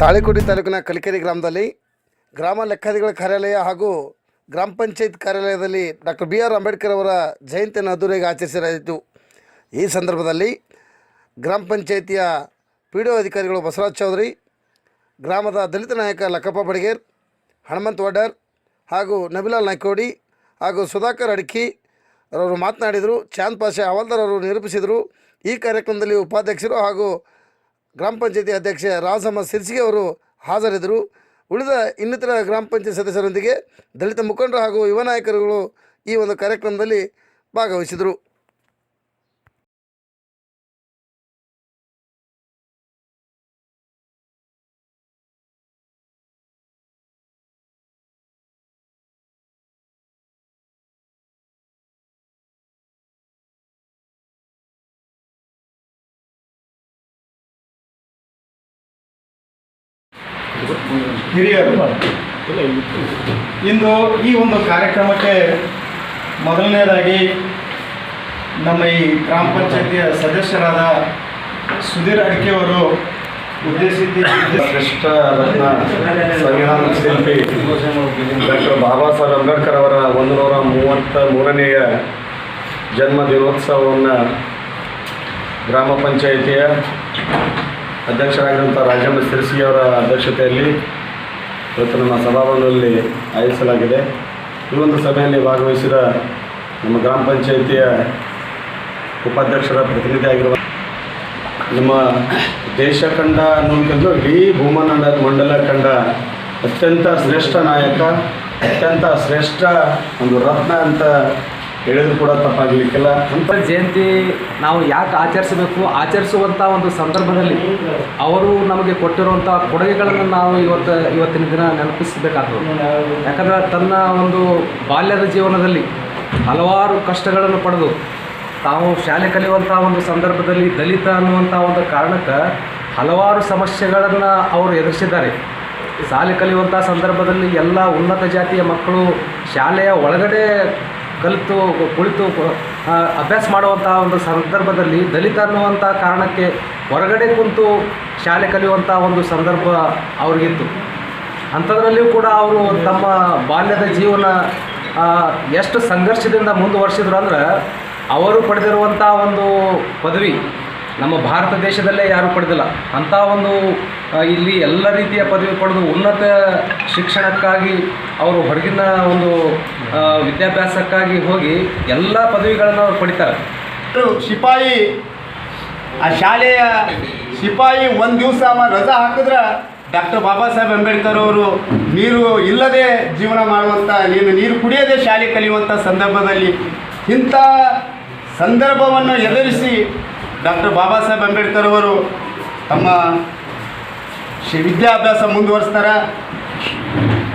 ತಾಳಿಕೋಟೆ ತಾಲೂಕಿನ ಕಲಿಕೆರೆ ಗ್ರಾಮದಲ್ಲಿ ಗ್ರಾಮ ಲೆಕ್ಕಾಧಿಗಳ ಕಾರ್ಯಾಲಯ ಹಾಗೂ ಗ್ರಾಮ ಪಂಚಾಯತ್ ಕಾರ್ಯಾಲಯದಲ್ಲಿ ಡಾಕ್ಟರ್ ಬಿ ಆರ್ ಅಂಬೇಡ್ಕರ್ ಅವರ ಜಯಂತಿಯನ್ನು ಅದ್ದೂರಿಯಾಗಿ ಆಚರಿಸಲಾಯಿತು. ಈ ಸಂದರ್ಭದಲ್ಲಿ ಗ್ರಾಮ ಪಂಚಾಯಿತಿಯ ಪಿ ಡಿ ಒ ಅಧಿಕಾರಿಗಳು ಬಸವರಾಜ್ ಚೌಧರಿ, ಗ್ರಾಮದ ದಲಿತ ನಾಯಕ ಲಕ್ಕಪ್ಪ ಬಡಿಗೇರ್, ಹನುಮಂತ್ ವಡರ್ ಹಾಗೂ ನಬಿಲಾಲ್ ನಾಯ್ಕೋಡಿ ಹಾಗೂ ಸುಧಾಕರ್ ಅಡ್ಕಿ ಅವರು ಮಾತನಾಡಿದರು. ಚಾಂದ್ ಪಾಷೆ ಹವಾಲ್ದಾರ್ ಅವರು ನಿರೂಪಿಸಿದರು. ಈ ಕಾರ್ಯಕ್ರಮದಲ್ಲಿ ಉಪಾಧ್ಯಕ್ಷರು ಹಾಗೂ ಗ್ರಾಮ ಪಂಚಾಯತಿ ಅಧ್ಯಕ್ಷೆ ರಾಜಮ್ಮ ಸಿರ್ಸಿಗೆ ಅವರು ಹಾಜರಿದ್ದರು. ಉಳಿದ ಇನ್ನಿತರ ಗ್ರಾಮ ಪಂಚಾಯತ್ ಸದಸ್ಯರೊಂದಿಗೆ ದಲಿತ ಮುಖಂಡರು ಹಾಗೂ ಯುವ ನಾಯಕರುಗಳು ಈ ಒಂದು ಕಾರ್ಯಕ್ರಮದಲ್ಲಿ ಭಾಗವಹಿಸಿದರು. ಹಿರಿಯರು. ಇಂದು ಈ ಒಂದು ಕಾರ್ಯಕ್ರಮಕ್ಕೆ ಮೊದಲನೇದಾಗಿ ನಮ್ಮ ಈ ಗ್ರಾಮ ಪಂಚಾಯತಿಯ ಸದಸ್ಯರಾದ ಸುಧೀರ್ ಅಡಿಕೆಯವರು ಉದ್ದೇಶಿಸಿ ಶ್ರೇಷ್ಠ ರತ್ನ ಸಂವಿಧಾನ ಶಿಲ್ಪಿ ಡಾಕ್ಟರ್ ಬಾಬಾ ಸಾಹೇಬ್ ಅಂಬೇಡ್ಕರ್ ಅವರ ಒಂದು ನೂರ ಮೂವತ್ತ ಮೂರನೆಯ ಜನ್ಮ ದಿನೋತ್ಸವವನ್ನು ಗ್ರಾಮ ಪಂಚಾಯಿತಿಯ ಅಧ್ಯಕ್ಷರಾಗಿರುವಂಥ ರಾಜಮ್ಮ ಅವರ ಅಧ್ಯಕ್ಷತೆಯಲ್ಲಿ ಇವತ್ತು ನಮ್ಮ ಸಭಾಭವನದಲ್ಲಿ ಆಯೋಜಿಸಲಾಗಿದೆ. ಈ ಒಂದು ಸಭೆಯಲ್ಲಿ ಭಾಗವಹಿಸಿದ ನಮ್ಮ ಗ್ರಾಮ ಪಂಚಾಯಿತಿಯ ಉಪಾಧ್ಯಕ್ಷರ ಪ್ರತಿನಿಧಿಯಾಗಿರುವ ನಮ್ಮ ದೇಶ ಕಂಡ ಅನ್ನುವಂಥದ್ದು ಇಡೀ ಭೂಮಂಡ ಮಂಡಲ ಕಂಡ ಅತ್ಯಂತ ಶ್ರೇಷ್ಠ ನಾಯಕ, ಅತ್ಯಂತ ಶ್ರೇಷ್ಠ ಒಂದು ರತ್ನ ಅಂತ ಹೇಳಿದ್ರು ಕೂಡ ತಪ್ಪಾಗಲಿಕ್ಕಿಲ್ಲ. ಅಂತ ಜಯಂತಿ ನಾವು ಯಾಕೆ ಆಚರಿಸಬೇಕು? ಆಚರಿಸುವಂಥ ಒಂದು ಸಂದರ್ಭದಲ್ಲಿ ಅವರು ನಮಗೆ ಕೊಟ್ಟಿರುವಂಥ ಕೊಡುಗೆಗಳನ್ನು ನಾವು ಇವತ್ತು, ಇವತ್ತಿನ ದಿನ ನೆನಪಿಸಬೇಕಾದ್ರು ಯಾಕಂದರೆ ತನ್ನ ಒಂದು ಬಾಲ್ಯದ ಜೀವನದಲ್ಲಿ ಹಲವಾರು ಕಷ್ಟಗಳನ್ನು ಪಡೆದು ತಾವು ಶಾಲೆ ಕಲಿಯುವಂಥ ಒಂದು ಸಂದರ್ಭದಲ್ಲಿ ದಲಿತ ಅನ್ನುವಂಥ ಒಂದು ಕಾರಣಕ್ಕೆ ಹಲವಾರು ಸಮಸ್ಯೆಗಳನ್ನು ಅವರು ಎದುರಿಸಿದ್ದಾರೆ. ಶಾಲೆ ಕಲಿಯುವಂಥ ಸಂದರ್ಭದಲ್ಲಿ ಎಲ್ಲ ಉನ್ನತ ಜಾತಿಯ ಮಕ್ಕಳು ಶಾಲೆಯ ಒಳಗಡೆ ಕಲಿತು, ಕುಳಿತು ಅಭ್ಯಾಸ ಮಾಡುವಂಥ ಒಂದು ಸಂದರ್ಭದಲ್ಲಿ ದಲಿತ ಅನ್ನುವಂಥ ಕಾರಣಕ್ಕೆ ಹೊರಗಡೆ ಕುಂತು ಶಾಲೆ ಕಲಿಯುವಂಥ ಒಂದು ಸಂದರ್ಭ ಅವ್ರಿಗಿತ್ತು. ಅಂಥದ್ರಲ್ಲಿಯೂ ಕೂಡ ಅವರು ತಮ್ಮ ಬಾಲ್ಯದ ಜೀವನ ಎಷ್ಟು ಸಂಘರ್ಷದಿಂದ ಮುಂದುವರ್ಸಿದ್ರು ಅಂದ್ರೆ ಅವರು ಪಡೆದಿರುವಂಥ ಒಂದು ಪದವಿ ನಮ್ಮ ಭಾರತ ದೇಶದಲ್ಲೇ ಯಾರೂ ಪಡೆದಿಲ್ಲ. ಅಂಥ ಒಂದು ಇಲ್ಲಿ ಎಲ್ಲ ರೀತಿಯ ಪದವಿ ಪಡೆದು ಉನ್ನತ ಶಿಕ್ಷಣಕ್ಕಾಗಿ ಅವರು ಹೊರಗಿನ ಒಂದು ವಿದ್ಯಾಭ್ಯಾಸಕ್ಕಾಗಿ ಹೋಗಿ ಎಲ್ಲ ಪದವಿಗಳನ್ನು ಅವರು ಪಡಿತಾರೆ. ಸಿಪಾಯಿ, ಆ ಶಾಲೆಯ ಸಿಪಾಯಿ ಒಂದು ದಿವಸ ರಜಾ ಹಾಕಿದ್ರೆ ಡಾಕ್ಟರ್ ಬಾಬಾ ಸಾಹೇಬ್ ಅಂಬೇಡ್ಕರ್ ಅವರು ನೀರು ಇಲ್ಲದೆ ಜೀವನ ಮಾಡುವಂಥ ನೀನು ನೀರು ಕುಡಿಯದೆ ಶಾಲೆ ಕಲಿಯುವಂಥ ಸಂದರ್ಭದಲ್ಲಿ ಇಂಥ ಸಂದರ್ಭವನ್ನು ಎದುರಿಸಿ ಡಾಕ್ಟರ್ ಬಾಬಾ ಸಾಹೇಬ್ ಅಂಬೇಡ್ಕರ್ ಅವರು ತಮ್ಮ ವಿದ್ಯಾಭ್ಯಾಸ ಮುಂದುವರಿಸ್ತಾರೆ.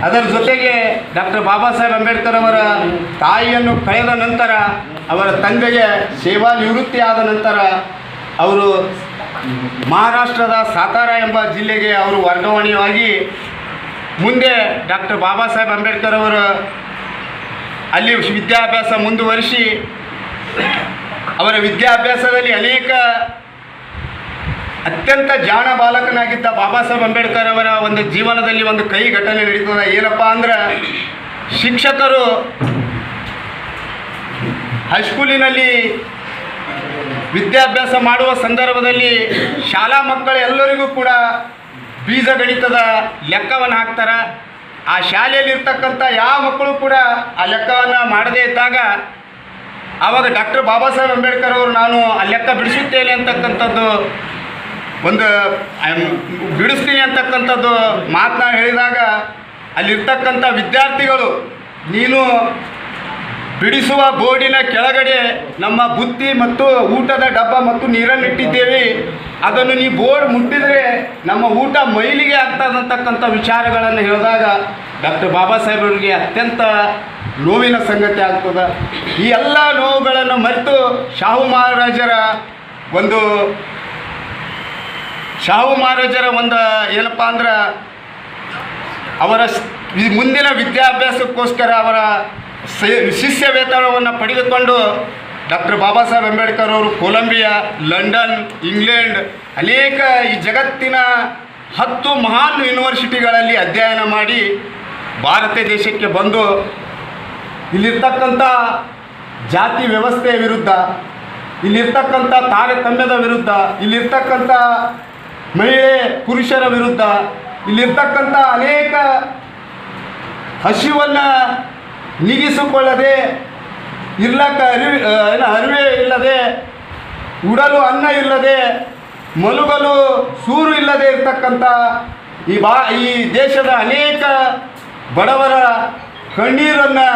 ಅದರ ಜೊತೆಗೆ ಡಾಕ್ಟರ್ ಬಾಬಾ ಸಾಹೇಬ್ ಅಂಬೇಡ್ಕರ್ ಅವರ ತಾಯಿಯನ್ನು ಕಳೆದ ನಂತರ ಅವರ ತಂದೆಗೆ ಸೇವಾ ನಿವೃತ್ತಿ ಆದ ನಂತರ ಅವರು ಮಹಾರಾಷ್ಟ್ರದ ಸಾತಾರ ಎಂಬ ಜಿಲ್ಲೆಗೆ ಅವರು ವರ್ಗಾವಣೆಯಾಗಿ ಮುಂದೆ ಡಾಕ್ಟರ್ ಬಾಬಾ ಸಾಹೇಬ್ ಅಂಬೇಡ್ಕರ್ ಅವರು ಅಲ್ಲಿ ವಿದ್ಯಾಭ್ಯಾಸ ಮುಂದುವರಿಸಿ ಅವರ ವಿದ್ಯಾಭ್ಯಾಸದಲ್ಲಿ ಅನೇಕ ಅತ್ಯಂತ ಜಾಣ ಬಾಲಕನಾಗಿದ್ದ ಬಾಬಾ ಸಾಹೇಬ್ ಅಂಬೇಡ್ಕರ್ ಅವರ ಒಂದು ಜೀವನದಲ್ಲಿ ಒಂದು ಕೈ ಘಟನೆ ನಡೀತದೆ. ಏನಪ್ಪ ಅಂದ್ರೆ ಶಿಕ್ಷಕರು ಹೈಸ್ಕೂಲಿನಲ್ಲಿ ವಿದ್ಯಾಭ್ಯಾಸ ಮಾಡುವ ಸಂದರ್ಭದಲ್ಲಿ ಶಾಲಾ ಮಕ್ಕಳು ಎಲ್ಲರಿಗೂ ಕೂಡ ಬೀಜ ಗಣಿತದ ಲೆಕ್ಕವನ್ನು ಹಾಕ್ತಾರೆ. ಆ ಶಾಲೆಯಲ್ಲಿರ್ತಕ್ಕಂಥ ಯಾವ ಮಕ್ಕಳು ಕೂಡ ಆ ಲೆಕ್ಕವನ್ನು ಮಾಡದೇ ಇದ್ದಾಗ ಆವಾಗ ಡಾಕ್ಟರ್ ಬಾಬಾ ಸಾಹೇಬ್ ಅಂಬೇಡ್ಕರ್ ಅವರು ನಾನು ಲೆಕ್ಕ ಬಿಡಿಸುತ್ತೇನೆ ಅಂತಕ್ಕಂಥದ್ದು ಒಂದು ಬಿಡಿಸ್ತೀನಿ ಅಂತಕ್ಕಂಥದ್ದು ಮಾತನ್ನ ಹೇಳಿದಾಗ ಅಲ್ಲಿರ್ತಕ್ಕಂಥ ವಿದ್ಯಾರ್ಥಿಗಳು, ನೀನು ಬಿಡಿಸುವ ಬೋರ್ಡಿನ ಕೆಳಗಡೆ ನಮ್ಮ ಬುತ್ತಿ ಮತ್ತು ಊಟದ ಡಬ್ಬ ಮತ್ತು ನೀರನ್ನು ಇಟ್ಟಿದ್ದೇವೆ. ಅದನ್ನು ನೀ ಬೋರ್ಡ್ ಮುಟ್ಟಿದರೆ ನಮ್ಮ ಊಟ ಮೈಲಿಗೆ ಆಗ್ತದಂತಕ್ಕಂಥ ವಿಚಾರಗಳನ್ನು ಹೇಳಿದಾಗ ಡಾಕ್ಟರ್ ಬಾಬಾ ಸಾಹೇಬರಿಗೆ ಅತ್ಯಂತ ನೋವಿನ ಸಂಗತಿ ಆಗ್ತದೆ. ಈ ಎಲ್ಲ ನೋವುಗಳನ್ನು ಮರೆತು ಶಾಹು ಮಹಾರಾಜರ ಒಂದು ಶಾಹು ಮಹಾರಾಜರ ಒಂದು ಏನಪ್ಪ ಅಂದ್ರೆ ಅವರ ಮುಂದಿನ ವಿದ್ಯಾಭ್ಯಾಸಕ್ಕೋಸ್ಕರ ಅವರ ಶಿಷ್ಯ ವೇತನವನ್ನು ಪಡೆದುಕೊಂಡು ಡಾಕ್ಟರ್ ಬಾಬಾ ಸಾಹೇಬ್ ಅಂಬೇಡ್ಕರ್ ಅವರು ಕೊಲಂಬಿಯಾ, ಲಂಡನ್, ಇಂಗ್ಲೆಂಡ್ ಅನೇಕ ಈ ಜಗತ್ತಿನ ಹತ್ತು ಮಹಾನ್ ಯೂನಿವರ್ಸಿಟಿಗಳಲ್ಲಿ ಅಧ್ಯಯನ ಮಾಡಿ ಭಾರತ ದೇಶಕ್ಕೆ ಬಂದು ಇಲ್ಲಿರ್ತಕ್ಕಂಥ ಜಾತಿ ವ್ಯವಸ್ಥೆಯ ವಿರುದ್ಧ, ಇಲ್ಲಿರ್ತಕ್ಕಂಥ ತಾರತಮ್ಯದ ವಿರುದ್ಧ, ಇಲ್ಲಿರ್ತಕ್ಕಂಥ ಮಹಿಳೆ ಪುರುಷರ ವಿರುದ್ಧ, ಇಲ್ಲಿರ್ತಕ್ಕಂಥ ಅನೇಕ ಹಸಿವನ್ನು ನೀಗಿಸಿಕೊಳ್ಳದೆ ಇರ್ಲಕ್ಕ ಅರಿವಿ ಏನು ಅರಿವೆ ಇಲ್ಲದೆ, ಉಡಲು ಅನ್ನ ಇಲ್ಲದೆ, ಮಲಗಲು ಸೂರು ಇಲ್ಲದೆ ಇರ್ತಕ್ಕಂಥ ಈ ಬಾ, ಈ ದೇಶದ ಅನೇಕ ಬಡವರ ಕಣ್ಣೀರನ್ನು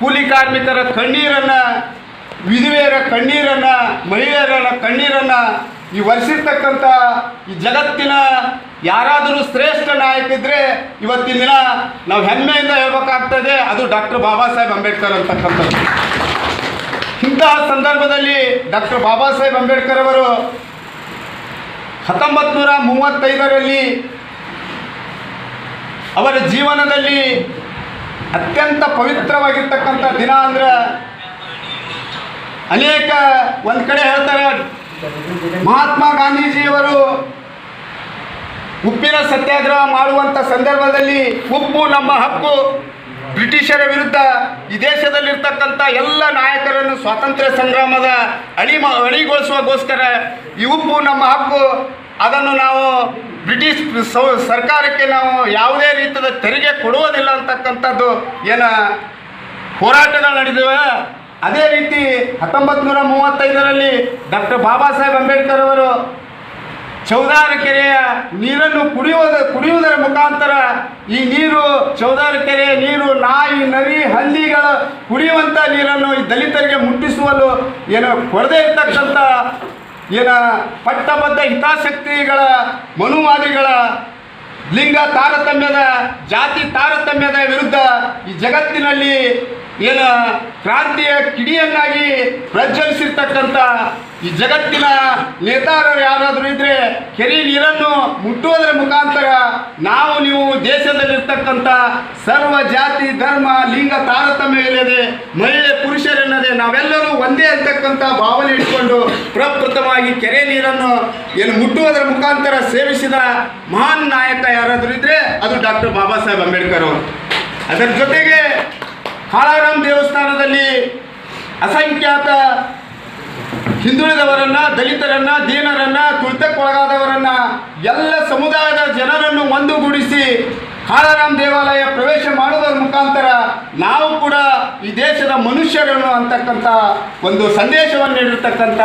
ಕೂಲಿ ಕಾರ್ಮಿಕರ ಕಣ್ಣೀರನ್ನು, ವಿಧವೆಯರ ಕಣ್ಣೀರನ್ನು, ಮಹಿಳೆಯರ ಕಣ್ಣೀರನ್ನು ಈ ವರ್ಷಿರ್ತಕ್ಕಂಥ ಈ ಜಗತ್ತಿನ ಯಾರಾದರೂ ಶ್ರೇಷ್ಠ ನಾಯಕ ಇದ್ದರೆ ಇವತ್ತಿನ ದಿನ ನಾವು ಹೆಮ್ಮೆಯಿಂದ ಹೇಳ್ಬೇಕಾಗ್ತದೆ, ಅದು ಡಾಕ್ಟರ್ ಬಾಬಾ ಸಾಹೇಬ್ ಅಂಬೇಡ್ಕರ್ ಅಂತಕ್ಕಂಥದ್ದು. ಇಂತಹ ಸಂದರ್ಭದಲ್ಲಿ ಡಾಕ್ಟರ್ ಬಾಬಾ ಸಾಹೇಬ್ ಅಂಬೇಡ್ಕರ್ ಅವರು ಹತ್ತೊಂಬತ್ತು ನೂರ ಮೂವತ್ತೈದರಲ್ಲಿ ಅವರ ಜೀವನದಲ್ಲಿ ಅತ್ಯಂತ ಪವಿತ್ರವಾಗಿರ್ತಕ್ಕಂಥ ದಿನ ಅಂದ್ರೆ ಅನೇಕ ಒಂದು ಕಡೆ ಹೇಳ್ತಾರೆ, ಮಹಾತ್ಮ ಗಾಂಧೀಜಿಯವರು ಉಪ್ಪಿನ ಸತ್ಯಾಗ್ರಹ ಮಾಡುವಂಥ ಸಂದರ್ಭದಲ್ಲಿ ಉಪ್ಪು ನಮ್ಮ ಹಕ್ಕು. ಬ್ರಿಟಿಷರ ವಿರುದ್ಧ ಈ ದೇಶದಲ್ಲಿರ್ತಕ್ಕಂಥ ಎಲ್ಲ ನಾಯಕರನ್ನು ಸ್ವಾತಂತ್ರ್ಯ ಸಂಗ್ರಾಮದ ಅಳಿಮ ಅಳಿಗೊಳಿಸುವಗೋಸ್ಕರ ಈ ಉಪ್ಪು ನಮ್ಮ ಹಕ್ಕು. ಅದನ್ನು ನಾವು ಬ್ರಿಟಿಷ್ ಸೌ ಸರ್ಕಾರಕ್ಕೆ ನಾವು ಯಾವುದೇ ರೀತಿಯ ತೆರಿಗೆ ಕೊಡುವುದಿಲ್ಲ ಅಂತಕ್ಕಂಥದ್ದು ಏನು ಹೋರಾಟಗಳು ನಡೆದಿವೆ. ಅದೇ ರೀತಿ ಹತ್ತೊಂಬತ್ತು ನೂರ ಮೂವತ್ತೈದರಲ್ಲಿ ಡಾಕ್ಟರ್ ಬಾಬಾ ಸಾಹೇಬ್ ಅಂಬೇಡ್ಕರ್ ಅವರು ಚೌದಾರ ಕೆರೆಯ ನೀರನ್ನು ಕುಡಿಯುವುದ ಕುಡಿಯುವುದರ ಮುಖಾಂತರ ಈ ನೀರು ಚೌದಾರ ಕೆರೆಯ ನೀರು ನಾಯಿ, ನರಿ, ಹಲ್ಲಿಗಳ ಕುಡಿಯುವಂಥ ನೀರನ್ನು ಈ ದಲಿತರಿಗೆ ಮುಟ್ಟಿಸುವಲು ಏನು ಕೊಡದೇ ಇರ್ತಕ್ಕಂಥ ಏನ ಪಟ್ಟಬದ್ಧ ಹಿತಾಸಕ್ತಿಗಳ ಮನುವಾದಿಗಳ ಲಿಂಗ ತಾರತಮ್ಯದ ಜಾತಿ ತಾರತಮ್ಯದ ವಿರುದ್ಧ ಈ ಜಗತ್ತಿನಲ್ಲಿ ಏನು ಕ್ರಾಂತಿಯ ಕಿಡಿಯನ್ನಾಗಿ ಪ್ರಜ್ವಲಿಸಿರ್ತಕ್ಕಂಥ ಈ ಜಗತ್ತಿನ ನೇತಾರರು ಯಾರಾದರೂ ಇದ್ರೆ ಕೆರೆ ನೀರನ್ನು ಮುಟ್ಟುವುದರ ಮುಖಾಂತರ ನಾವು ನೀವು ದೇಶದಲ್ಲಿರ್ತಕ್ಕಂಥ ಸರ್ವ ಜಾತಿ, ಧರ್ಮ, ಲಿಂಗ, ತಾರತಮ್ಯ ಇಲ್ಲದೆ ಮಹಿಳೆ ಪುರುಷರೆನ್ನದೆ ನಾವೆಲ್ಲರೂ ಒಂದೇ ಅಂತಕ್ಕಂಥ ಭಾವನೆ ಇಟ್ಕೊಂಡು ಪ್ರಪ್ರಥಮವಾಗಿ ಕೆರೆ ನೀರನ್ನು ಏನು ಮುಟ್ಟುವುದರ ಮುಖಾಂತರ ಸೇವಿಸಿದ ಮಹಾನ್ ನಾಯಕ ಯಾರಾದರೂ ಇದ್ರೆ ಅದು ಡಾಕ್ಟರ್ ಬಾಬಾ ಸಾಹೇಬ್ ಅಂಬೇಡ್ಕರ್ ಅವರು. ಅದರ ಜೊತೆಗೆ ಕಾಳಾರಾಮ್ ದೇವಸ್ಥಾನದಲ್ಲಿ ಅಸಂಖ್ಯಾತ ಹಿಂದುಳಿದವರನ್ನು, ದಲಿತರನ್ನ, ದೀನರನ್ನ, ತುಳಿತಕ್ಕೊಳಗಾದವರನ್ನು ಎಲ್ಲ ಸಮುದಾಯದ ಜನರನ್ನು ಒಂದುಗೂಡಿಸಿ ಕಾಳಾರಾಮ್ ದೇವಾಲಯ ಪ್ರವೇಶ ಮಾಡುವುದರ ಮುಖಾಂತರ ನಾವು ಕೂಡ ಈ ದೇಶದ ಮನುಷ್ಯರನ್ನು ಅಂತಕ್ಕಂಥ ಒಂದು ಸಂದೇಶವನ್ನು ನೀಡಿರ್ತಕ್ಕಂಥ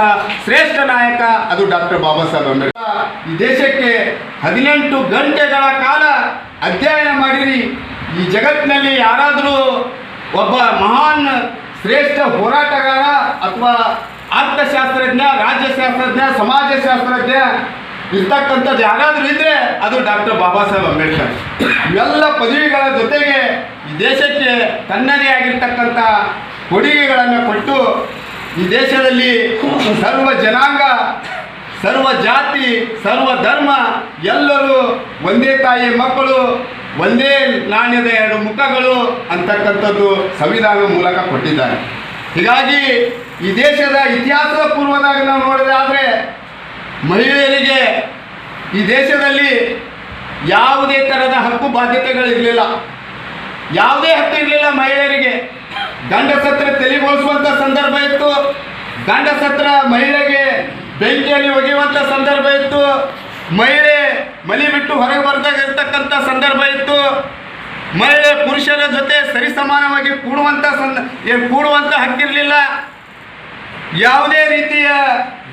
ಶ್ರೇಷ್ಠ ನಾಯಕ ಅದು ಡಾಕ್ಟರ್ ಬಾಬಾ ಸಾಹೇಬ್ ಅಂಬೇಡ್ಕರ್. ಈ ದೇಶಕ್ಕೆ ಹದಿನೆಂಟು ಗಂಟೆಗಳ ಕಾಲ ಅಧ್ಯಯನ ಮಾಡಿರಿ. ಈ ಜಗತ್ತಿನಲ್ಲಿ ಯಾರಾದರೂ ಒಬ್ಬ ಮಹಾನ್ ಶ್ರೇಷ್ಠ ಹೋರಾಟಗಾರ ಅಥವಾ ಅರ್ಥಶಾಸ್ತ್ರಜ್ಞ, ರಾಜ್ಯಶಾಸ್ತ್ರಜ್ಞ, ಸಮಾಜಶಾಸ್ತ್ರಜ್ಞ ಇರ್ತಕ್ಕಂಥದ್ದು ಯಾರಾದರೂ ಇದ್ದರೆ ಅದು ಡಾಕ್ಟರ್ ಬಾಬಾ ಸಾಹೇಬ್ ಅಂಬೇಡ್ಕರ್. ಇವೆಲ್ಲ ಪದವಿಗಳ ಜೊತೆಗೆ ಈ ದೇಶಕ್ಕೆ ತನ್ನದೇ ಆಗಿರ್ತಕ್ಕಂಥ ಕೊಡುಗೆಗಳನ್ನು ಕೊಟ್ಟು ಈ ದೇಶದಲ್ಲಿ ಸರ್ವ ಜನಾಂಗ, ಸರ್ವ ಜಾತಿ, ಸರ್ವ ಧರ್ಮ ಎಲ್ಲರೂ ಒಂದೇ ತಾಯಿ ಮಕ್ಕಳು ಒಂದೇ ನಾಣ್ಯದ ಎರಡು ಮುಖಗಳು ಅಂತಕ್ಕಂಥದ್ದು ಸಂವಿಧಾನ ಮೂಲಕ ಕೊಟ್ಟಿದ್ದಾರೆ. ಹೀಗಾಗಿ ಈ ದೇಶದ ಇತಿಹಾಸದ ಪೂರ್ವದಾಗ ನಾವು ನೋಡೋದಾದರೆ ಮಹಿಳೆಯರಿಗೆ ಈ ದೇಶದಲ್ಲಿ ಯಾವುದೇ ಥರದ ಹಕ್ಕು ಬಾಧ್ಯತೆಗಳಿರಲಿಲ್ಲ. ಯಾವುದೇ ಹಕ್ಕು ಇರಲಿಲ್ಲ ಮಹಿಳೆಯರಿಗೆ. ಗಂಡಸತ್ರ ತೆಲಿಗೊಳಿಸುವಂಥ ಸಂದರ್ಭ ಇತ್ತು. ಗಂಡಸತ್ರ ಮಹಿಳೆಗೆ ಬೆಂಕಿಯಲ್ಲಿ ಒಗೆಯುವಂಥ ಸಂದರ್ಭ ಇತ್ತು. ಮಹಿಳೆ ಮನೆ ಬಿಟ್ಟು ಹೊರಗೆ ಬರ್ದಾಗ ಇರ್ತಕ್ಕಂಥ ಸಂದರ್ಭ ಇತ್ತು. ಮಹಿಳೆ ಪುರುಷರ ಜೊತೆ ಸರಿಸಮಾನವಾಗಿ ಕೂಡುವಂಥ ಸಂದ ಕೂಡುವಂಥ ಹಕ್ಕಿರಲಿಲ್ಲ. ಯಾವುದೇ ರೀತಿಯ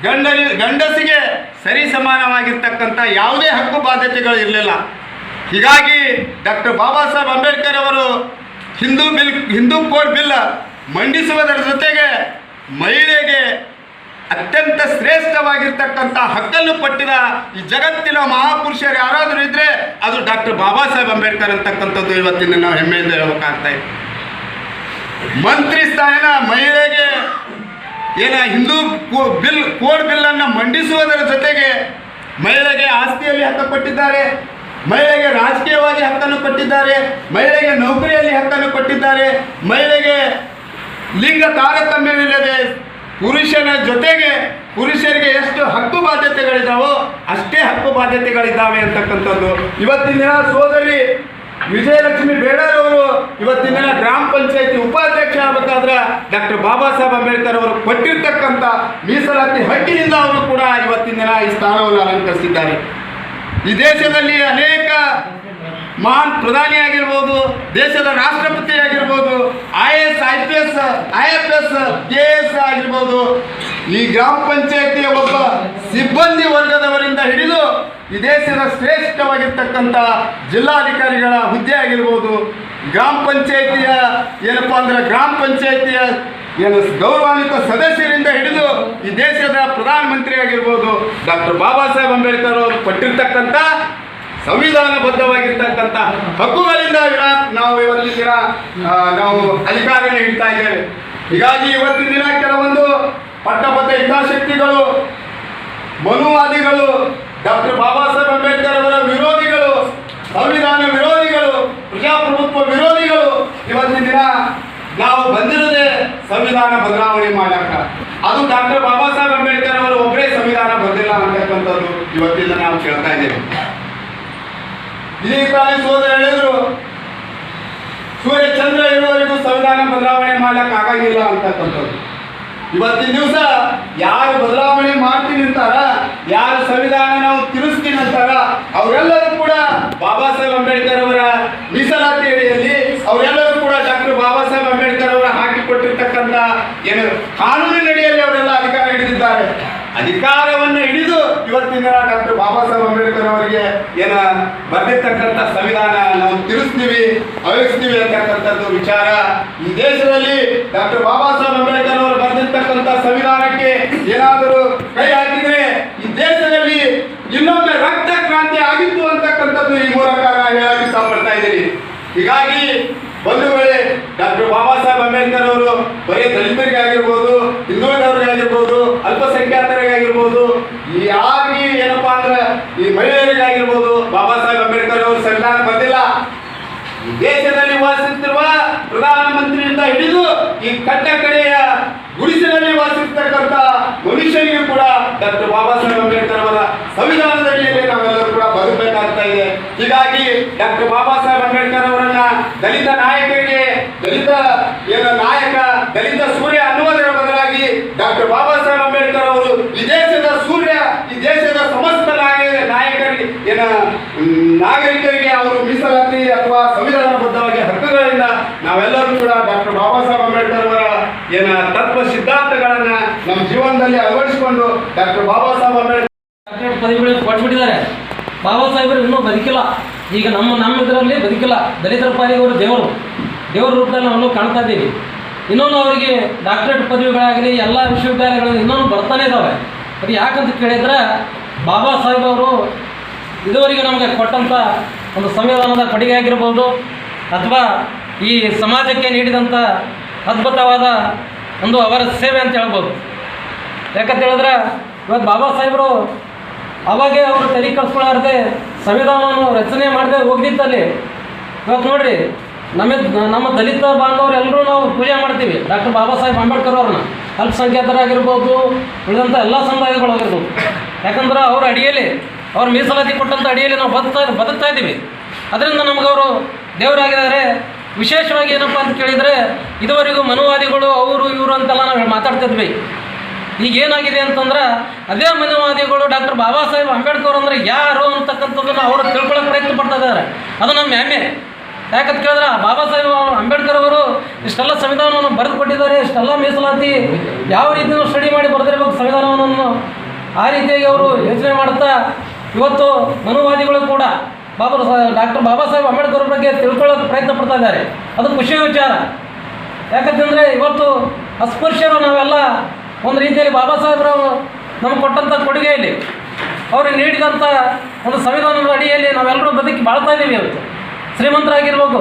ಗಂಡ ಗಂಡಸಿಗೆ ಸರಿ ಸಮಾನವಾಗಿರ್ತಕ್ಕಂಥ ಯಾವುದೇ ಹಕ್ಕು ಬಾಧ್ಯತೆಗಳು ಇರಲಿಲ್ಲ. ಹೀಗಾಗಿ ಡಾಕ್ಟರ್ ಬಾಬಾ ಸಾಹೇಬ್ ಅಂಬೇಡ್ಕರ್ ಅವರು Hindu bill, Hindu code bill ಮಂಡಿಸುವುದರ ಜೊತೆಗೆ ಮಹಿಳೆಗೆ ಅತ್ಯಂತ ಶ್ರೇಷ್ಠವಾಗಿರ್ತಕ್ಕಂಥ ಹಕ್ಕನ್ನು ಪಟ್ಟಿದ ಈ ಜಗತ್ತಿನ ಮಹಾಪುರುಷರು ಯಾರಾದರೂ ಇದ್ರೆ ಅದು ಡಾಕ್ಟರ್ ಬಾಬಾ ಸಾಹೇಬ್ ಅಂಬೇಡ್ಕರ್ ಅಂತಕ್ಕಂಥದ್ದು ಇವತ್ತಿನ ನಾವು ಹೆಮ್ಮೆಯಿಂದ ಹೇಳ್ಬೇಕಾಗ್ತಾ ಇದೆ. ಮಂತ್ರಿ ಸ್ಥಾನ ಮಹಿಳೆಗೆ ಏನ ಹಿಂದೂ ಬಿಲ್, ಕೋಡ್ ಬಿಲ್ಲನ್ನು ಮಂಡಿಸುವುದರ ಜೊತೆಗೆ ಮಹಿಳೆಗೆ ಆಸ್ತಿಯಲ್ಲಿ ಹಕ್ಕು ಕೊಟ್ಟಿದ್ದಾರೆ, ಮಹಿಳೆಗೆ ರಾಜಕೀಯವಾಗಿ ಹಕ್ಕನ್ನು ಕೊಟ್ಟಿದ್ದಾರೆ, ಮಹಿಳೆಗೆ ನೌಕರಿಯಲ್ಲಿ ಹಕ್ಕನ್ನು ಕೊಟ್ಟಿದ್ದಾರೆ, ಮಹಿಳೆಗೆ ಲಿಂಗ ತಾರತಮ್ಯವಿಲ್ಲದೆ ಪುರುಷನ ಜೊತೆಗೆ ಪುರುಷರಿಗೆ ಎಷ್ಟು ಹಕ್ಕು ಬಾಧ್ಯತೆಗಳಿದ್ದಾವೋ ಅಷ್ಟೇ ಹಕ್ಕು ಬಾಧ್ಯತೆಗಳಿದ್ದಾವೆ ಅಂತಕ್ಕಂಥದ್ದು. ಇವತ್ತಿನ ದಿನ ಸೋದರಿ ವಿಜಯಲಕ್ಷ್ಮಿ ಬೇಡರವರು ಇವತ್ತಿನ ದಿನ ಗ್ರಾಮ ಪಂಚಾಯತಿ ಉಪಾಧ್ಯಕ್ಷ ಆಗಬೇಕಾದ್ರೆ ಡಾಕ್ಟರ್ ಬಾಬಾ ಸಾಹೇಬ್ ಅಂಬೇಡ್ಕರ್ ಅವರು ಕೊಟ್ಟಿರ್ತಕ್ಕಂಥ ಮೀಸಲಾತಿ ಹಕ್ಕಿನಿಂದ ಅವರು ಕೂಡ ಇವತ್ತಿನ ದಿನ ಈ ಸ್ಥಾನವನ್ನು ಅಲಂಕರಿಸಿದ್ದಾರೆ. ಈ ದೇಶದಲ್ಲಿ ಅನೇಕ ಮಹಾನ್ ಪ್ರಧಾನಿ ಆಗಿರ್ಬೋದು, ದೇಶದ ರಾಷ್ಟ್ರಪತಿ ಆಗಿರ್ಬೋದು I S I P S I F S K S ಆಗಿರ್ಬೋದು, ಈ ಗ್ರಾಮ ಪಂಚಾಯತಿಯ ಒಬ್ಬ ಸಿಬ್ಬಂದಿ ವರ್ಗದವರಿಂದ ಹಿಡಿದು ಈ ದೇಶದ ಶ್ರೇಷ್ಠವಾಗಿರ್ತಕ್ಕಂಥ ಜಿಲ್ಲಾಧಿಕಾರಿಗಳ ಹುದ್ದೆ ಆಗಿರ್ಬೋದು, ಗ್ರಾಮ ಪಂಚಾಯತಿಯ ಏನಪ್ಪಾ ಅಂದ್ರೆ ಗ್ರಾಮ ಪಂಚಾಯತಿಯ ಏನು ಗೌರವಾನ್ವಿತ ಸದಸ್ಯರಿಂದ ಹಿಡಿದು ಈ ದೇಶದ ಪ್ರಧಾನಮಂತ್ರಿ ಆಗಿರ್ಬೋದು, ಡಾಕ್ಟರ್ ಬಾಬಾ ಸಾಹೇಬ್ ಅಂಬೇಡ್ಕರ್ ಅವರು ಕೊಟ್ಟಿರ್ತಕ್ಕಂಥ ಸಂವಿಧಾನಬದ್ಧವಾಗಿರ್ತಕ್ಕಂಥ ಹಕ್ಕುಗಳಿಂದ ವಿರಾ- ನಾವು ಇವತ್ತಿನ ದಿನ ನಾವು ಅಧಿಕಾರನ ಹಿಡ್ತಾ ಇದ್ದೇವೆ. ಹೀಗಾಗಿ ಇವತ್ತಿನ ದಿನ ಕೆಲವೊಂದು ಪಟ್ಟಬದ್ಧ ಹಿತಾಸಕ್ತಿಗಳು, ಮನುವಾದಿಗಳು, ಡಾಕ್ಟರ್ ಬಾಬಾ ಸಾಹೇಬ್ ಅಂಬೇಡ್ಕರ್ ಅವರ ವಿರೋಧಿಗಳು, ಸಂವಿಧಾನ ವಿರೋಧಿಗಳು, ಪ್ರಜಾಪ್ರಭುತ್ವ ವಿರೋಧಿಗಳು ಇವತ್ತಿನ ದಿನ ನಾವು ಬಂದಿರದೆ ಸಂವಿಧಾನ ಬದಲಾವಣೆ ಮಾಡಕ್ಕ ಅದು ಡಾಕ್ಟರ್ ಬಾಬಾ ಸಾಹೇಬ್ ಅಂಬೇಡ್ಕರ್ ಅವರು ಒಬ್ಬರೇ ಸಂವಿಧಾನ ಬಂದಿಲ್ಲ ಅಂತಕ್ಕಂಥದ್ದು ಇವತ್ತಿಂದ ನಾವು ಕೇಳ್ತಾ ಇದ್ದೇವೆ. ಪ್ರಾಣಿ ಸೋದರ ಹೇಳಿದ್ರು ಸೂರ್ಯ ಚಂದ್ರ ಇರುವವರೆಗೂ ಸಂವಿಧಾನ ಬದಲಾವಣೆ ಮಾಡ್ಲಿಕ್ಕೆ ಆಗಂಗಿಲ್ಲ ಅಂತಕ್ಕಂಥದ್ದು ಇವತ್ತಿನ ದಿವಸ ಯಾರು ಬದಲಾವಣೆ ಮಾಡ್ತೀನಿ ಅಂತಾರ, ಯಾರು ಸಂವಿಧಾನ ನಾವು ತಿರುಸ್ತೀನಿ ಅಂತಾರ, ಅವರೆಲ್ಲರೂ ಕೂಡ ಬಾಬಾ ಸಾಹೇಬ್ ಅಂಬೇಡ್ಕರ್ ಅವರ ಮೀಸಲಾತಿ ಅಡಿಯಲ್ಲಿ ಅವರೆಲ್ಲರೂ ಕೂಡ ಡಾಕ್ಟರ್ ಬಾಬಾ ಸಾಹೇಬ್ ಅಂಬೇಡ್ಕರ್ ಅವರ ಹಾಕಿಕೊಟ್ಟಿರ್ತಕ್ಕಂಥ ಏನು ಕಾನೂನಿನಡಿಯಲ್ಲಿ ಅವರೆಲ್ಲ ಅಧಿಕಾರ ಹಿಡಿದಿದ್ದಾರೆ. ಅಧಿಕಾರವನ್ನು ಹಿಡಿದು ಇವತ್ತಿನ ಡಾಕ್ಟರ್ ಬಾಬಾ ಸಾಹೇಬ್ ಅಂಬೇಡ್ಕರ್ ಅವರಿಗೆ ಏನ ಬಂದಿರ್ತಕ್ಕಂಥ ಸಂವಿಧಾನ ನಾವು ತಿರುಸ್ತೀವಿ ಅವಿಸ್ತೀವಿ ಅಂತಕ್ಕಂಥದ್ದು ವಿಚಾರ. ಈ ದೇಶದಲ್ಲಿ ಡಾಕ್ಟರ್ ಬಾಬಾ ಸಾಹೇಬ್ ಅಂಬೇಡ್ಕರ್ ಅವರು ಬರೆದಿರ್ತಕ್ಕಂಥ ಸಂವಿಧಾನಕ್ಕೆ ಏನಾದರೂ ಕೈ ಹಾಕಿದ್ರೆ ಈ ದೇಶದಲ್ಲಿ ಇನ್ನೊಮ್ಮೆ ರಕ್ತ ಕ್ರಾಂತಿ ಆಗಿತ್ತು ಅಂತಕ್ಕಂಥದ್ದು ಈ ಮೂಲಕ ನಾನು ಹೇಳಕ್ಕೆ ಇಷ್ಟಪಡ್ತಾ ಇದ್ದೀನಿ. ಹೀಗಾಗಿ ಬಂಧುಗಳೇ, ಡಾಕ್ಟರ್ ಬಾಬಾ ಸಾಹೇಬ್ ಅಂಬೇಡ್ಕರ್ ಅವರು ಬರೀ ದಲಿತರಿಗೆ ಆಗಿರ್ಬೋದು ಹಿಂದುಳಿದವರಿಗೆ ಆಗಿರ್ಬೋದು ಅಲ್ಪಸಂಖ್ಯಾತರಿಗೆ ಆಗಿರ್ಬೋದು ಈ ಯಾರಿಗೆ ಏನಪ್ಪಾ ಅಂದ್ರೆ ಈ ಮಹಿಳೆಯರಿಗೆ ಆಗಿರ್ಬೋದು ಬಾಬಾ ಸಾಹೇಬ್ ಅಂಬೇಡ್ಕರ್ ಅವರು ಸಂವಿಧಾನ ಬಂದಿಲ್ಲ. ಈ ದೇಶದಲ್ಲಿ ವಾಸಿಸುತ್ತಿರುವ ಪ್ರಧಾನಮಂತ್ರಿಯಿಂದ ಹಿಡಿದು ಈ ಕಟ್ಟ ಕಡೆಯ ಗುಡಿಸಿನಲ್ಲಿ ವಾಸಿಸ್ತಕ್ಕಂಥ ಮನುಷ್ಯನಿಗೂ ಕೂಡ ಡಾಕ್ಟರ್ ಬಾಬಾ ಸಾಹೇಬ್ ಅಂಬೇಡ್ಕರ್ ಅವರ ಸಂವಿಧಾನದ ನಾವೆಲ್ಲರೂ ಕೂಡ ಬದುಕಬೇಕಾಗ್ತಾ ಇದೆ. ಹೀಗಾಗಿ ಡಾಕ್ಟರ್ ಬಾಬಾ ಸಾಹೇಬ್ ಅಂಬೇಡ್ಕರ್ ಅವರನ್ನ ದಲಿತ ನಾಯಕರಿಗೆ, ದಲಿತ ಏನ ನಾಯಕ, ದಲಿತ ಸೂರ್ಯ ಅನ್ನುವುದರ ಬದಲಾಗಿ ಡಾಕ್ಟರ್ ಬಾಬಾ ಸಾಹೇಬ್ ಅಂಬೇಡ್ಕರ್ ಅವರು ಈ ದೇಶದ ಸೂರ್ಯ ಈ ದೇಶದ ಸಮಸ್ತ ನಾಯ- ನಾಯಕರಿಗೆ ಏನ ನಾಗರಿಕರಿಗೆ ಅವರು ಮೀಸಲಾತಿ ಅಥವಾ ಸಂವಿಧಾನಬದ್ಧವಾಗಿ ಹಕ್ಕುಗಳಿಂದ ನಾವೆಲ್ಲರೂ ಕೂಡ ಡಾಕ್ಟರ್ ಬಾಬಾ ಸಾಹೇಬ್ ಅಂಬೇಡ್ಕರ್ ಅವರ ಏನ ತತ್ವ ಸಿದ್ಧಾಂತಗಳನ್ನ ನಮ್ಮ ಜೀವನದಲ್ಲಿ ಅಳವಡಿಸಿಕೊಂಡು ಡಾಕ್ಟರ್ ಬಾಬಾ ಸಾಹೇಬ್ ಅಂಬೇಡ್ಕರ್ ಪದವಿಗಳು ಕೊಟ್ಬಿಟ್ಟಿದ್ದಾರೆ. ಬಾಬಾ ಸಾಹೇಬರು ಇನ್ನೂ ಬದುಕಿಲ್ಲ. ಈಗ ನಮ್ಮ ನಮ್ಮ ಇದರಲ್ಲಿ ಬದುಕಿಲ್ಲ. ದಲಿತರ ಪಾಲಿಗೆ ಅವರು ದೇವರು. ದೇವರ ರೂಪದಲ್ಲಿ ನಾವು ಕಾಣ್ತಾ ಇದ್ದೀವಿ. ಇನ್ನೊಂದು ಅವರಿಗೆ ಡಾಕ್ಟರೇಟ್ ಪದವಿಗಳಾಗಲಿ, ಎಲ್ಲ ವಿಶ್ವವಿದ್ಯಾಲಯಗಳಲ್ಲಿ ಇನ್ನೊಂದು ಬರ್ತಾನೆ ಇದ್ದಾವೆ. ಅದು ಯಾಕಂತ ಕೇಳಿದ್ರೆ ಬಾಬಾ ಸಾಹೇಬ್ ಅವರು ಇದುವರೆಗೆ ನಮಗೆ ಕೊಟ್ಟಂಥ ಒಂದು ಸಂವಿಧಾನದ ಕೊಡುಗೆ ಆಗಿರ್ಬೋದು ಅಥವಾ ಈ ಸಮಾಜಕ್ಕೆ ನೀಡಿದಂಥ ಅದ್ಭುತವಾದ ಒಂದು ಅವರ ಸೇವೆ ಅಂತ ಹೇಳ್ಬೋದು. ಯಾಕಂತ ಹೇಳಿದ್ರೆ ಇವತ್ತು ಬಾಬಾ ಸಾಹೇಬರು ಅವಾಗೇ ಅವರು ತಲೆ ಕಲ್ಸ್ಕೊಳಾರದೆ ಸಂವಿಧಾನವನ್ನು ರಚನೆ ಮಾಡದೆ ಹೋಗ್ದಿತ್ತಲ್ಲಿ. ಇವತ್ತು ನೋಡಿರಿ ನಮ್ಮ ನಮ್ಮ ದಲಿತ ಬಾಂಧವರು ಎಲ್ಲರೂ ನಾವು ಪೂಜೆ ಮಾಡ್ತೀವಿ. ಡಾಕ್ಟರ್ ಬಾಬಾ ಸಾಹೇಬ್ ಅಂಬೇಡ್ಕರ್ ಅವ್ರನ್ನ. ಅಲ್ಪಸಂಖ್ಯಾತರಾಗಿರ್ಬೋದು ಉಳಿದಂಥ ಎಲ್ಲ ಸಮುದಾಯಗಳು ಆಗಿರ್ಬೋದು. ಯಾಕಂದ್ರೆ ಅವ್ರ ಅಡಿಯಲ್ಲಿ, ಅವ್ರ ಮೀಸಲಾತಿ ಕೊಟ್ಟಂಥ ಅಡಿಯಲ್ಲಿ ನಾವು ಬದುಕ್ತಾ ಬದುಕ್ತಾ ಇದ್ದೀವಿ. ಅದರಿಂದ ನಮಗವರು ದೇವರಾಗಿದ್ದಾರೆ. ವಿಶೇಷವಾಗಿ ಏನಪ್ಪ ಅಂತ ಕೇಳಿದರೆ, ಇದುವರೆಗೂ ಮನುವಾದಿಗಳು ಅವರು, ಇವರು ಅಂತೆಲ್ಲ ನಾವು ಮಾತಾಡ್ತಿದ್ವಿ. ಈಗ ಏನಾಗಿದೆ ಅಂತಂದ್ರೆ, ಅದೇ ಮನುವಾದಿಗಳು ಡಾಕ್ಟರ್ ಬಾಬಾ ಸಾಹೇಬ್ ಅಂಬೇಡ್ಕರ್ ಅಂದ್ರೆ ಯಾರು ಅಂತಕ್ಕಂಥದ್ದನ್ನು ಅವರು ತಿಳ್ಕೊಳ್ಳೋಕೆ ಪ್ರಯತ್ನ ಪಡ್ತಾ ಇದ್ದಾರೆ. ಅದು ನಮ್ಮ ಹೆಮ್ಮೆ ಯಾಕಂತ ಕೇಳಿದ್ರೆ ಬಾಬಾ ಸಾಹೇಬ್ ಅಂಬೇಡ್ಕರ್ ಅವರು ಇಷ್ಟೆಲ್ಲ ಸಂವಿಧಾನವನ್ನು ಬರೆದು ಕೊಟ್ಟಿದ್ದಾರೆ ಇಷ್ಟೆಲ್ಲ ಮೀಸಲಾತಿ ಯಾವ ರೀತಿ ಸ್ಟಡಿ ಮಾಡಿ ಬರೆದಿರಬೇಕು ಸಂವಿಧಾನವನ್ನು ಆ ರೀತಿಯಾಗಿ ಅವರು ಯೋಚನೆ ಮಾಡ್ತಾ ಇವತ್ತು ಮನುವಾದಿಗಳು ಕೂಡ ಬಾಬಾ ಡಾಕ್ಟರ್ ಬಾಬಾ ಸಾಹೇಬ್ ಅಂಬೇಡ್ಕರ್ ಬಗ್ಗೆ ತಿಳ್ಕೊಳ್ಳೋಕೆ ಪ್ರಯತ್ನ ಪಡ್ತಾ ಇದ್ದಾರೆ. ಅದು ಖುಷಿಯ ವಿಚಾರ. ಯಾಕಂತಂದರೆ ಇವತ್ತು ಅಸ್ಪೃಶ್ಯರು ನಾವೆಲ್ಲ ಒಂದು ರೀತಿಯಲ್ಲಿ ಬಾಬಾ ಸಾಹೇಬರ ನಮ್ಗೆ ಕೊಟ್ಟಂಥ ಕೊಡುಗೆಯಲ್ಲಿ ಅವರು ನೀಡಿದಂಥ ಒಂದು ಸಂವಿಧಾನದ ಅಡಿಯಲ್ಲಿ ನಾವೆಲ್ಲರೂ ಬದುಕಿ ಬಾಳ್ತಾ ಇದ್ದೀವಿ ಇವತ್ತು. ಶ್ರೀಮಂತರಾಗಿರ್ಬೇಕು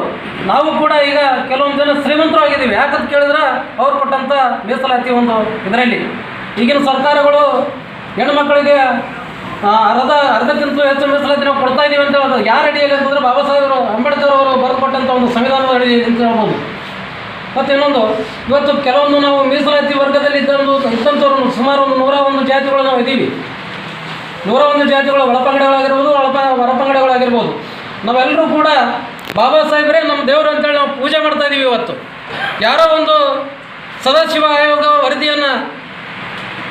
ನಾವು ಕೂಡ ಈಗ ಕೆಲವೊಂದು ಜನ ಶ್ರೀಮಂತರು ಆಗಿದ್ದೀವಿ ಯಾಕಂತ ಕೇಳಿದ್ರೆ, ಅವ್ರು ಕೊಟ್ಟಂಥ ಮೀಸಲಾತಿ ಒಂದು ಇದರಲ್ಲಿ. ಈಗಿನ ಸರ್ಕಾರಗಳು ಹೆಣ್ಮಕ್ಳಿಗೆ ಅರ್ಧ, ಅರ್ಧಕ್ಕಿಂತ ಹೆಚ್ಚು ಮೀಸಲಾತಿ ನಾವು ಕೊಡ್ತಾ ಇದ್ದೀವಿ ಅಂತ ಹೇಳೋದು ಯಾರ ಅಡಿಯಲ್ಲಿ ಅಂತಂದ್ರೆ ಬಾಬಾ ಸಾಹೇಬರು ಅಂಬೇಡ್ಕರ್ ಅವರು ಬರೆದು ಕೊಟ್ಟಂಥ ಒಂದು ಸಂವಿಧಾನದ ಅಡಿ ಅಂತ ಹೇಳ್ಬೋದು. ಮತ್ತು ಇನ್ನೊಂದು, ಇವತ್ತು ಕೆಲವೊಂದು ನಾವು ಮೀಸಲಾತಿ ವರ್ಗದಲ್ಲಿ ಇದ್ದಂದು ಇದ್ದಂಥವ್ರು ಸುಮಾರು ಒಂದು ನೂರ ಒಂದು ಜಾತಿಗಳು ನಾವು ಇದ್ದೀವಿ ನೂರ ಒಂದು ಜಾತಿಗಳು ಒಳಪಂಗಡಗಳಾಗಿರ್ಬೋದು, ಒಳಪ, ಹೊರಪಂಗಡಗಳಾಗಿರ್ಬೋದು. ನಾವೆಲ್ಲರೂ ಕೂಡ ಬಾಬಾ ಸಾಹೇಬ್ರೇ, ನಮ್ಮ ದೇವರು ಅಂತೇಳಿ ನಾವು ಪೂಜೆ ಮಾಡ್ತಾ ಇದ್ದೀವಿ ಇವತ್ತು. ಯಾರೋ ಒಂದು ಸದಾಶಿವ ಆಯೋಗ ವರದಿಯನ್ನು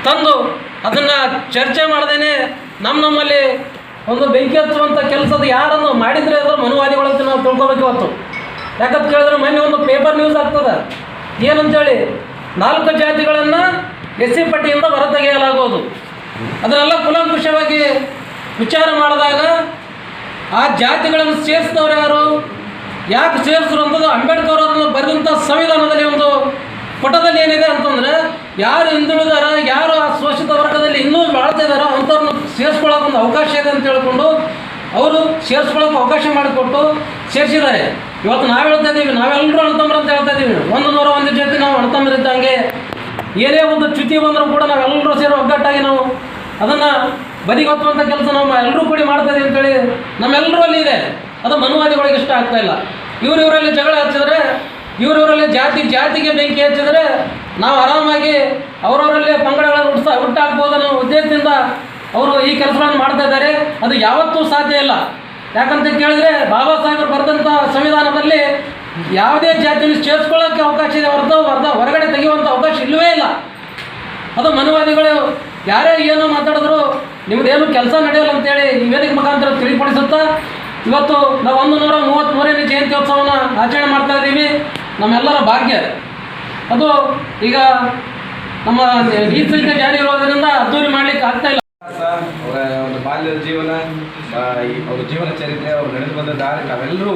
ತಂದು ಅದನ್ನು ಚರ್ಚೆ ಮಾಡ್ದೇನೆ ನಮ್ಮ ನಮ್ಮಲ್ಲಿ ಒಂದು ಬೆಂಕಿ ಹಚ್ಚುವಂಥ ಕೆಲಸದ ಯಾರನ್ನು ಮಾಡಿದರೆ ಅದರ ಮನುವಾದಿಗಳಂತ ನಾವು ತಿಳ್ಕೊಬೇಕು ಇವತ್ತು. ಯಾಕಂತ ಕೇಳಿದ್ರೆ ಮೊನ್ನೆ ಒಂದು ಪೇಪರ್ ನ್ಯೂಸ್ ಆಗ್ತದೆ. ಏನಂತೇಳಿ ನಾಲ್ಕು ಜಾತಿಗಳನ್ನು ಎಸ್ ಸಿ ಪಟ್ಟಿಯಿಂದ ಹೊರತೆಗೆಯಲಾಗುವುದು. ಅದನ್ನೆಲ್ಲ ಕುಲಂಕುಷವಾಗಿ ವಿಚಾರ ಮಾಡಿದಾಗ ಆ ಜಾತಿಗಳನ್ನು ಸೇರಿಸಿದವರು ಯಾರು? ಯಾಕೆ ಸೇರಿಸಿದ್ರು ಅಂತದ್ದು ಅಂಬೇಡ್ಕರ್ ಅವರನ್ನು ಬರೆದಂಥ ಸಂವಿಧಾನದಲ್ಲಿ ಒಂದು ಪುಟದಲ್ಲಿ ಏನಿದೆ ಅಂತಂದ್ರೆ, ಯಾರು ಹಿಂದುಳಿದಾರ, ಯಾರು ಆ ಶೋಷಿತ ವರ್ಗದಲ್ಲಿ ಇನ್ನೂ ಬಾಳ್ತಾ ಇದ್ದಾರೆ ಅಂಥವ್ರನ್ನ ಸೇರಿಸ್ಕೊಳ್ಳೋಕೆ ಒಂದು ಅವಕಾಶ ಇದೆ ಅಂತ ಹೇಳ್ಕೊಂಡು ಅವರು ಸೇರಿಸ್ಕೊಳ್ಳೋಕೆ ಅವಕಾಶ ಮಾಡಿಕೊಟ್ಟು ಸೇರಿಸಿದ್ದಾರೆ. ಇವತ್ತು ನಾವು ಹೇಳ್ತಾ ಇದ್ದೀವಿ ನಾವೆಲ್ಲರೂ ಅಣ್ತಂಬ್ರು ಅಂತ ಹೇಳ್ತಾ ಇದ್ದೀವಿ ಒಂದು ನೂರ ಒಂದು ಜೊತೆ ನಾವು ಅಣ್ತಂಬ್ರಿದ್ದಂಗೆ ಏನೇ ಒಂದು ಚ್ಯುತಿ ಬಂದರೂ ಕೂಡ ನಾವೆಲ್ಲರೂ ಸೇರಿ ಒಗ್ಗಟ್ಟಾಗಿ ನಾವು ಅದನ್ನು ಬದಿಗೊತ್ತುವಂಥ ಕೆಲಸ ನಮ್ಮ ಎಲ್ಲರೂ ಕೂಡಿ ಮಾಡ್ತಾ ಅಂತೇಳಿ ಅಂತೇಳಿ ನಮ್ಮೆಲ್ಲರಲ್ಲಿ ಇದೆ. ಅದು ಮನುವಾದಿಗಳಿಗೆ ಇಷ್ಟ ಆಗ್ತಾ ಇಲ್ಲ. ಇವ್ರು ಇವರಲ್ಲಿ ಜಗಳ ಹಚ್ಚಿದ್ರೆ ಇವರಿವರಲ್ಲಿ ಜಾತಿ, ಜಾತಿಗೆ ಬೆಂಕಿ ಹಚ್ಚಿದ್ರೆ ನಾವು ಆರಾಮಾಗಿ ಅವರವರಲ್ಲಿ ಪಂಗಡಗಳನ್ನು ಹುಟ್ಟಿಸ ಹುಟ್ಟಾಕ್ಬೋದು ಅನ್ನೋ ಉದ್ದೇಶದಿಂದ ಅವರು ಈ ಕೆಲಸಗಳನ್ನು ಮಾಡ್ತಾ ಇದ್ದಾರೆ. ಅದು ಯಾವತ್ತೂ ಸಾಧ್ಯ ಇಲ್ಲ. ಯಾಕಂತ ಕೇಳಿದ್ರೆ ಬಾಬಾ ಸಾಹೇಬರು ಬರೆದಂಥ ಸಂವಿಧಾನದಲ್ಲಿ ಯಾವುದೇ ಜಾತಿಯನ್ನು ಸೇರಿಸ್ಕೊಳ್ಳೋಕ್ಕೆ ಅವಕಾಶ ಇದೆ ಹೊರತು ಹೊರದ ಹೊರಗಡೆ ತೆಗೆಯುವಂಥ ಅವಕಾಶ ಇಲ್ಲವೇ ಇಲ್ಲ. ಅದು ಮನುವಾದಿಗಳು ಯಾರೇ ಏನೋ ಮಾತಾಡಿದ್ರು ನಿಮ್ದೇನು ಕೆಲಸ ನಡೆಯಲ್ಲ ಅಂತೇಳಿ ಈ ವೇದಿಕೆ ಮುಖಾಂತರ ತಿಳಿಪಡಿಸುತ್ತಾ, ಇವತ್ತು ನಾವು ಒಂದು ನೂರ ಮೂವತ್ತ್ಮೂರನೇ ಜಯಂತ್ಯೋತ್ಸವನ ಆಚರಣೆ ಮಾಡ್ತಾ ಇದ್ದೀವಿ. ನಮ್ಮೆಲ್ಲರ ಭಾಗ್ಯ ಅದು. ಈಗ ನಮ್ಮ ನೀತಿಸಂಖ್ಯೆ ಜಾರಿ ಇರೋದರಿಂದ ಅದ್ದೂರಿ ಮಾಡ್ಲಿಕ್ಕೆ ಆಗ್ತಾ ಇಲ್ಲ. ಅವರ ಒಂದು ಬಾಲ್ಯದ ಜೀವನ ಅವ್ರ ಜೀವನ ಚರಿತ್ರೆ, ಅವ್ರು ನಡೆದು ಬಂದ ದಾರಿ ನಾವೆಲ್ಲರೂ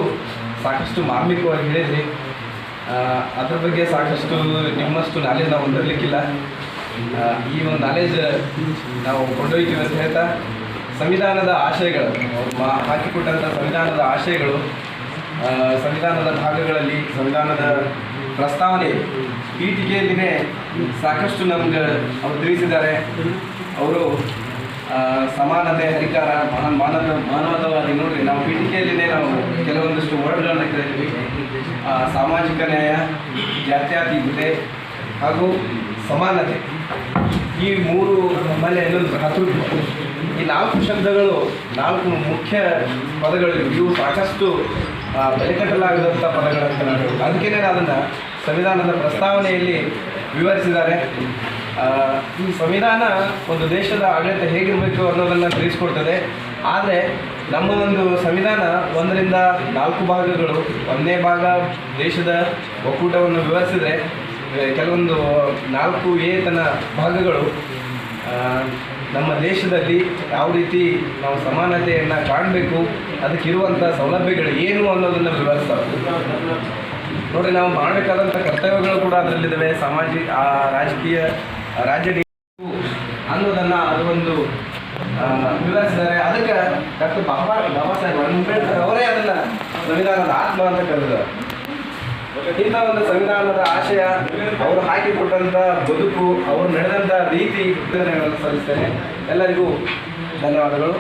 ಸಾಕಷ್ಟು ಮಾರ್ಮಿಕವಾಗಿ ಹೇಳಿದ್ರಿ. ಅದ್ರ ಬಗ್ಗೆ ಸಾಕಷ್ಟು ನಿಮ್ಮಷ್ಟು ನಾಲೆಜ್ ನಾವು ಹೊಂದಿರಲಿಕ್ಕಿಲ್ಲ. ಈ ಒಂದು ನಾಲೆಜ್ ನಾವು ಕೊಂಡೊಯ್ತೀವಿ ಅಂತ ಹೇಳ್ತಾ, ಸಂವಿಧಾನದ ಆಶಯಗಳು, ಮಾ ಹಾಕಿಕೊಟ್ಟಂಥ ಸಂವಿಧಾನದ ಆಶಯಗಳು ಸಂವಿಧಾನದ ಭಾಗಗಳಲ್ಲಿ ಸಂವಿಧಾನದ ಪ್ರಸ್ತಾವನೆ ಪೀಠಿಕೆಯಲ್ಲಿನೇ ಸಾಕಷ್ಟು ನಮ್ಗೆ ಅವರು ತಿಳಿಸಿದ್ದಾರೆ. ಅವರು ಸಮಾನತೆ ಮಾನ- ಮಾನವ ಮಾನವತಾವಾದಿ ನೋಡ್ರಿ ನಾವು ಪೀಠಿಕೆಯಲ್ಲಿನೇ ನಾವು ಕೆಲವೊಂದಷ್ಟು ವರ್ಡ್ಗಳನ್ನು ಕೇಳಿದ್ವಿ ಸಾಮಾಜಿಕ ನ್ಯಾಯ, ಜಾತ್ಯತೀತತೆ ಹಾಗೂ ಸಮಾನತೆ. ಈ ಮೂರು ಮೇಲೆ ಇನ್ನೊಂದು ಭ್ರಾತೃತ್ವ ಈ ನಾಲ್ಕು ಶಬ್ದಗಳು, ನಾಲ್ಕು ಮುಖ್ಯ ಪದಗಳು ಇವು ಸಾಕಷ್ಟು ಬೆಲೆ ಕಟ್ಟಲಾಗದಂಥ ಪದಗಳಂತ ನಾನು ಅದಕ್ಕೇನೆ ಅದಕ್ಕೇ ಅದನ್ನು ಸಂವಿಧಾನದ ಪ್ರಸ್ತಾವನೆಯಲ್ಲಿ ವಿವರಿಸಿದ್ದಾರೆ. ಈ ಸಂವಿಧಾನ ಒಂದು ದೇಶದ ಆಡಳಿತ ಹೇಗಿರಬೇಕು ಅನ್ನೋದನ್ನು ತಿಳಿಸ್ಕೊಡ್ತದೆ. ಆದರೆ, ನಮ್ಮ ಒಂದು ಸಂವಿಧಾನ ಒಂದರಿಂದ ನಾಲ್ಕು ಭಾಗಗಳು ಒಂದನೇ ಭಾಗ ದೇಶದ ಒಕ್ಕೂಟವನ್ನು ವಿವರಿಸಿದರೆ ಕೆಲವೊಂದು ನಾಲ್ಕು ಏತನ ಭಾಗಗಳು ನಮ್ಮ ದೇಶದಲ್ಲಿ ಯಾವ ರೀತಿ ನಾವು ಸಮಾನತೆಯನ್ನು ಕಾಣಬೇಕು ಅದಕ್ಕಿರುವಂಥ ಸೌಲಭ್ಯಗಳು ಏನು ಅನ್ನೋದನ್ನು ವಿವರಿಸ್ತಾರೆ. ನೋಡಿ ನಾವು ಮಾಡಬೇಕಾದಂಥ ಕರ್ತವ್ಯಗಳು ಕೂಡ ಅದರಲ್ಲಿದ್ದಾವೆ ಸಾಮಾಜಿಕ ಆ, ರಾಜಕೀಯ ರಾಜ್ಯ ಅನ್ನೋದನ್ನು ಆ, ವಿವರಿಸಿದ್ದಾರೆ. ಅದಕ್ಕೆ ಡಾಕ್ಟರ್ ಬಾಬಾ ಬಾಬಾ ಸಾಹೇಬ್ ಅಂಬೇಡ್ಕರ್ ಅವರೇ ಅದನ್ನು ಸಂವಿಧಾನದ ಆತ್ಮ ಅಂತ ಕರೆದಿದ್ದಾರೆ. ಇಂಥ ಒಂದು ಸಂವಿಧಾನದ ಆಶಯ ಅವರು ಹಾಕಿಕೊಟ್ಟಂಥ ಬದುಕು ಅವರು ನಡೆದಂಥ ರೀತಿ ಸಲ್ಲಿಸ್ತೇನೆ. ಎಲ್ಲರಿಗೂ ಧನ್ಯವಾದಗಳು.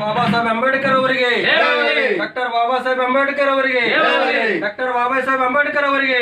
ಬಾಬಾ ಸಾಹೇಬ್ ಅಂಬೇಡ್ಕರ್ ಅವರಿಗೆ. ಡಾಕ್ಟರ್ ಬಾಬಾ ಸಾಹೇಬ್ ಅಂಬೇಡ್ಕರ್ ಅವರಿಗೆ. ಡಾಕ್ಟರ್ ಬಾಬಾ ಸಾಹೇಬ್ ಅಂಬೇಡ್ಕರ್ ಅವರಿಗೆ.